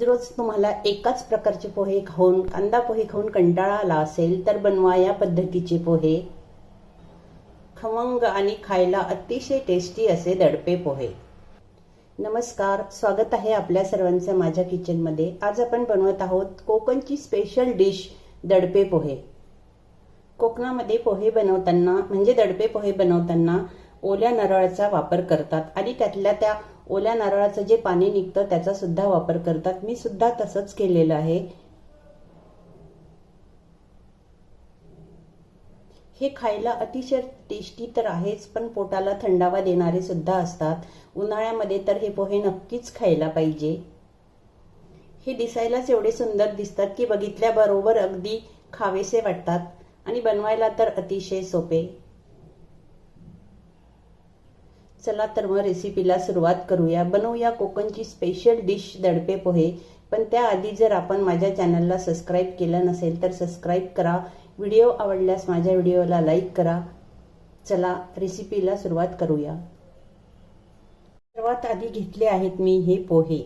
रोज तुम्हाला एकाच प्रकारचे पोहे खाऊन कांदा पोहे खाऊन कंटाळा आला असेल तर बनवा या पद्धतीचे पोहे. खमंग आणि खायला अतिशय टेस्टी असे दडपे पोहे. नमस्कार स्वागत आहे आपल्या सर्वांचं माझ्या किचनमध्ये. आज आपण बनवत आहोत कोकणची स्पेशल डिश दडपे पोहे. कोकणामध्ये पोहे बनवताना म्हणजे दडपे पोहे बनवताना ओल्या नारळाचा वापर करतात आणि त्यातल्या त्या ओल्या नारळाचं जे पाणी निघतं त्याचा सुद्धा वापर करतात. मी सुद्धा तसंच केलेलं आहे. हे खायला अतिशय टेस्टी तर आहेच पण पोटाला थंडावा देणारे सुद्धा असतात. उन्हाळ्यामध्ये तर हे पोहे नक्कीच खायला पाहिजे. हे दिसायलाच एवढे सुंदर दिसतात की बघितल्याबरोबर अगदी खावेसे वाटतात. आणि बनवायला तर अतिशय सोपे. चला तर मग रेसिपीला सुरुवात करूया. बनवूया कोकणची स्पेशल डिश दडपे पोहे. पण त्याआधी जर आपण माझ्या चॅनलला सबस्क्राईब केलं नसेल तर सबस्क्राईब करा. व्हिडिओ आवडल्यास माझ्या व्हिडिओला लाईक करा. चला रेसिपीला सुरुवात करूया. सर्वात आधी घेतले आहेत मी हे पोहे.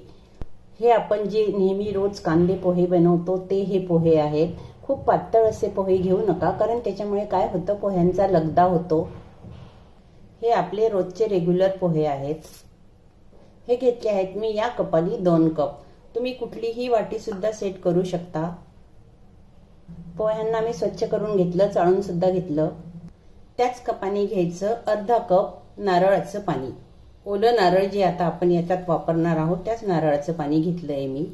हे आपण जे नेहमी रोज कांदे पोहे बनवतो ते हे पोहे आहेत. खूप पातळ असे पोहे घेऊ नका कारण त्याच्यामुळे काय होतं पोह्यांचा लगदा होतो. हे आपले रोजचे रेग्युलर पोहे आहेत. हे घेतले आहेत मी या कपाली दोन कप. तुम्ही कुठलीही वाटीसुद्धा सेट करू शकता. पोह्यांना मी स्वच्छ करून घेतलं चाळून सुद्धा घेतलं. त्याच कपाने घ्यायचं अर्धा कप नारळाचं पाणी. ओलं नारळ जे आता आपण याच्यात वापरणार आहोत त्याच नारळाचं पाणी घेतलं आहे मी.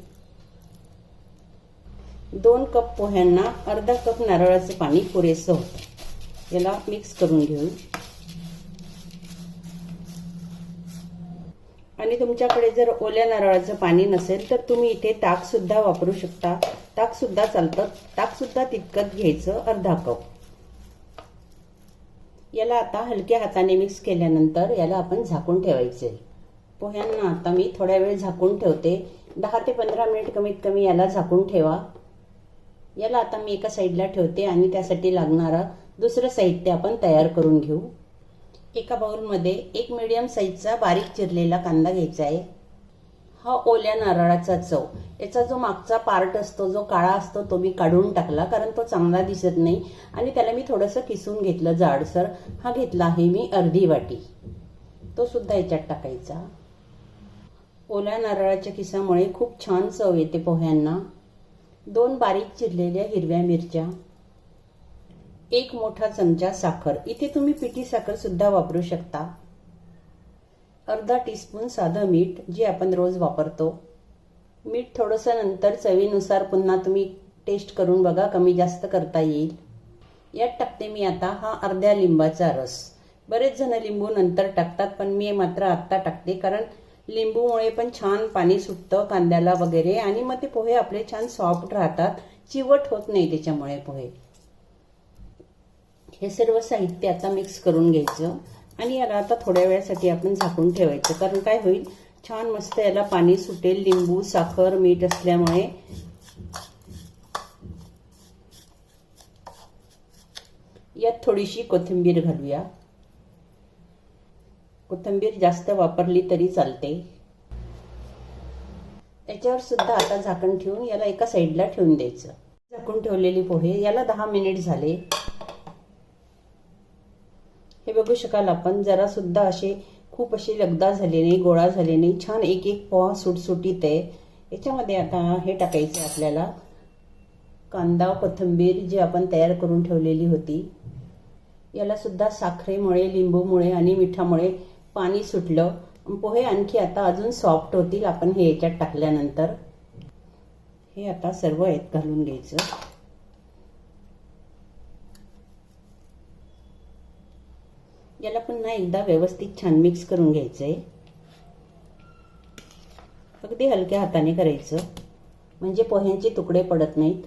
दोन कप पोह्यांना अर्धा कप नारळाचं पाणी पुरेसं होतं. याला मिक्स करून घेऊ. आणि तुमच्याकडे जर ओल्या नारळाचं पाणी नसेल तर तुम्ही इथे ताकसुद्धा वापरू शकता. ताकसुद्धा चालतं. ताकसुद्धा तितकंच घ्यायचं अर्धा कप. याला आता हलक्या हाताने मिक्स केल्यानंतर याला आपण झाकून ठेवायचे. पोह्यांना आता मी थोड्या वेळ झाकून ठेवते. दहा ते पंधरा मिनिट कमीत कमी याला झाकून ठेवा. याला आता मी एका साईडला ठेवते आणि त्यासाठी लागणारं दुसरं साहित्य आपण तयार करून घेऊ. एका बाउलमध्ये एक मिडियम साईजचा बारीक चिरलेला कांदा घ्यायचा आहे. हा ओल्या नारळाचा चव. याचा जो मागचा पार्ट असतो जो काळा असतो तो मी काढून टाकला कारण तो चांगला दिसत नाही आणि त्याला मी थोडंसं किसून घेतलं जाडसर. हा घेतला आहे मी अर्धी वाटी. तो सुद्धा याच्यात टाकायचा. ओल्या नारळाच्या किसामुळे खूप छान चव येते पोह्यांना. दोन बारीक चिरलेल्या हिरव्या मिरच्या. एक मोठा चमचा साखर. इथे तुम्ही पिठी साखर सुद्धा वापरू शकता. अर्धा टीस्पून साधं मीठ जे आपण रोज वापरतो. मीठ थोडंसं नंतर चवीनुसार पुन्हा तुम्ही टेस्ट करून बघा कमी जास्त करता येईल. यात टाकते मी आता हा अर्ध्या लिंबाचा रस. बरेच जण लिंबू नंतर टाकतात पण मी मात्र आत्ता टाकते कारण लिंबूमुळे पण छान पाणी सुटतं कांद्याला वगैरे आणि मग ते पोहे आपले छान सॉफ्ट राहतात. चिवट होत नाही त्याच्यामुळे पोहे. हे सर्व साहित्य आता मिक्स करून घ्यायचं आणि याला आता थोड्या वेळासाठी आपण झाकून ठेवायचं. कारण काय होईल? छान मस्त याला पाणी सुटेल. लिंबू साखर मीठ असल्यामुळे. यात थोडीशी कोथिंबीर घालूया. कोथिंबीर जास्त वापरली तरी चालते. त्याच्यावर सुद्धा आता झाकण ठेवून याला एका साईडला ठेवून द्यायचं. झाकून ठेवलेली पोहे. याला दहा मिनिट झाले. हे बघू शकाल आपण जरा सुद्धा असे खूप अशी लगदा झाले नाही गोळा झाले नाही. छान एक एक पोहा सुटसुटीत आहे. याच्यामध्ये आता हे टाकायचं आपल्याला. कांदा कोथिंबीर जी आपण तयार करून ठेवलेली होती. याला सुद्धा साखरेमुळे लिंबूमुळे आणि मिठामुळे पाणी सुटलं. पोहे आणखी आता अजून सॉफ्ट होतील आपण हे याच्यात टाकल्यानंतर. हे आता सर्व यात घालून घ्यायचं याला पुन्हा एकदा व्यवस्थित छान मिक्स करून घ्यायचं आहे अगदी हलक्या हाताने करायचं. म्हणजे पोह्यांचे तुकडे पडत नाहीत.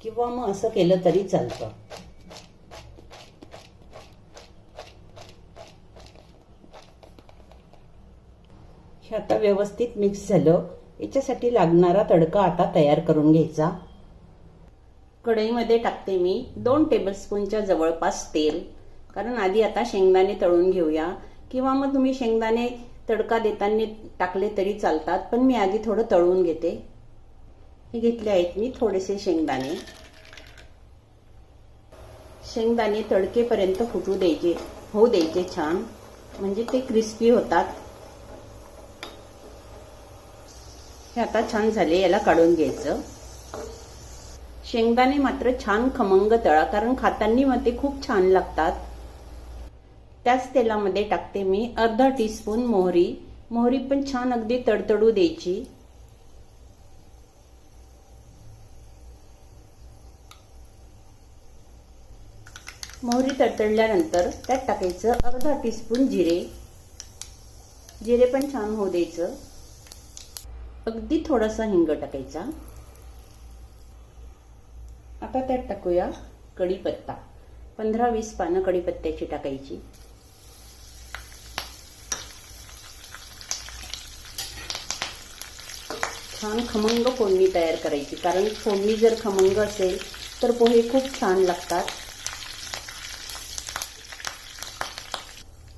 किंवा मग असं केलं तरी चालतं. हे आता व्यवस्थित मिक्स झालं. याच्यासाठी लागणारा तडका आता तयार करून घ्यायचा. कढईमध्ये टाकते मी दोन टेबलस्पूनच्या जवळपास तेल. कारण आधी आता शेंगदाणे तळून घेऊया. किंवा मग तुम्ही शेंगदाणे तडका देताना टाकले तरी चालतात पण मी आधी थोडं तळून घेते. हे घेतले आहेत मी थोडेसे शेंगदाणे. शेंगदाणे तडकेपर्यंत फुटू द्यायचे होऊ द्यायचे छान. म्हणजे ते क्रिस्पी होतात. हे आता छान झाले याला काढून घ्यायचं. शेंगदाणे मात्र छान खमंग तळा कारण खाताना मग ते खूप छान लागतात. त्याच तेलामध्ये टाकते मी अर्धा टीस्पून मोहरी. मोहरी पण छान अगदी तडतडू द्यायची. मोहरी तडतडल्यानंतर त्यात टाकायचं अर्धा टीस्पून जिरे. जिरे पण छान होऊ द्यायचं. अगदी थोडासा हिंग टाकायचा. आता त्यात टाकूया कढीपत्ता. पंधरा वीस पानं कढीपत्त्याची टाकायची. छान खमंग फोडणी तयार करायची. कारण फोडणी जर खमंग असेल तर पोहे खूप छान लागतात.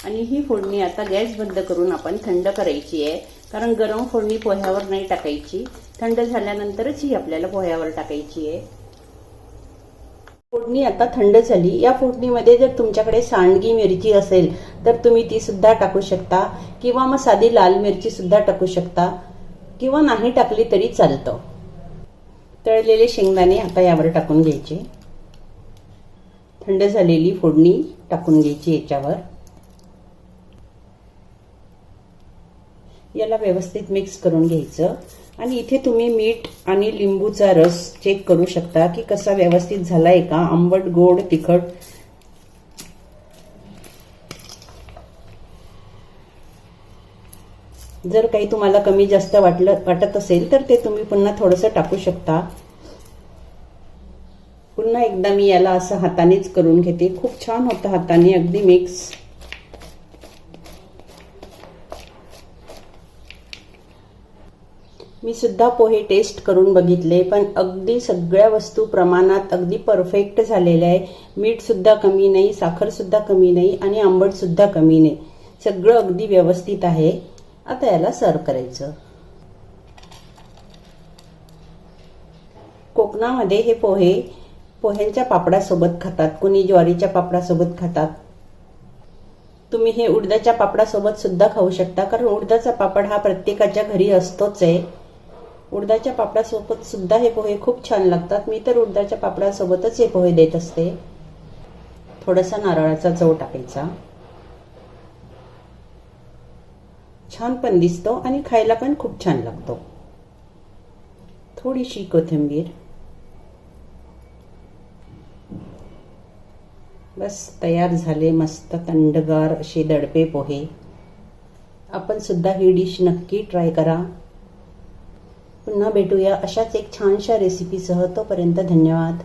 आणि ही फोडणी आता गॅस बंद करून आपण थंड करायची आहे. कारण गरम फोडणी पोह्यावर नाही टाकायची. थंड झाल्यानंतरच ही आपल्याला पोह्यावर टाकायची आहे. फोडणी आता थंड झाली. या फोडणीमध्ये जर तुमच्याकडे सांडगी मिरची असेल तर तुम्ही ती सुद्धा टाकू शकता. किंवा मग साधी लाल मिरची सुद्धा टाकू शकता. किंवा नाही टाकली तरी चालतं. तळलेले शेंगदाणे आता यावर टाकून घ्यायचे. थंड झालेली फोडणी टाकून घ्यायची याच्यावर. याला व्यवस्थित मिक्स करून घ्यायचं. आणि इथे तुम्ही मीठ आणि लिंबूचा रस चेक करू शकता की कसा व्यवस्थित झालाय का. आंबट गोड तिखट जर काही तुम्हाला कमी जास्त वाटलं वाटत असेल तर ते तुम्ही पुन्हा थोडंसं टाकू शकता. पुन्हा एकदा मी याला असं हातानेच करून घेते. खूप छान होतं हाताने अगदी मिक्स मी सुद्धा पोहे टेस्ट करून बघितले पण अगदी सगळ्या वस्तू प्रमाणात अगदी परफेक्ट झालेल्या आहे. मीठसुद्धा कमी नाही साखरसुद्धा कमी नाही आणि आंबटसुद्धा कमी नाही. सगळं अगदी व्यवस्थित आहे. आता याला सर्व करायचं. कोकणामध्ये हे पोहे पोह्यांच्या पापडासोबत खातात. कुणी ज्वारीच्या पापडासोबत खातात. तुम्ही हे उडदाच्या पापडासोबत सुद्धा खाऊ शकता कारण उडदाचा पापड हा प्रत्येकाच्या घरी असतोच आहे. उडदाच्या पापडासोबत सुद्धा हे पोहे खूप छान लागतात. मी तर उडदाच्या पापडासोबतच हे पोहे देत असते. थोडासा नारळाचा चव टाकायचा. छान पण दिसतो आणि खायला पण खूप छान लागतो. थोडीशी कोथिंबीर. बस तयार झाले मस्त थंडगार असे दडपे पोहे. आपण सुद्धा ही डिश नक्की ट्राय करा. पुन्हा भेटूया अशाच एक छानशा रेसिपीसह. तोपर्यंत धन्यवाद.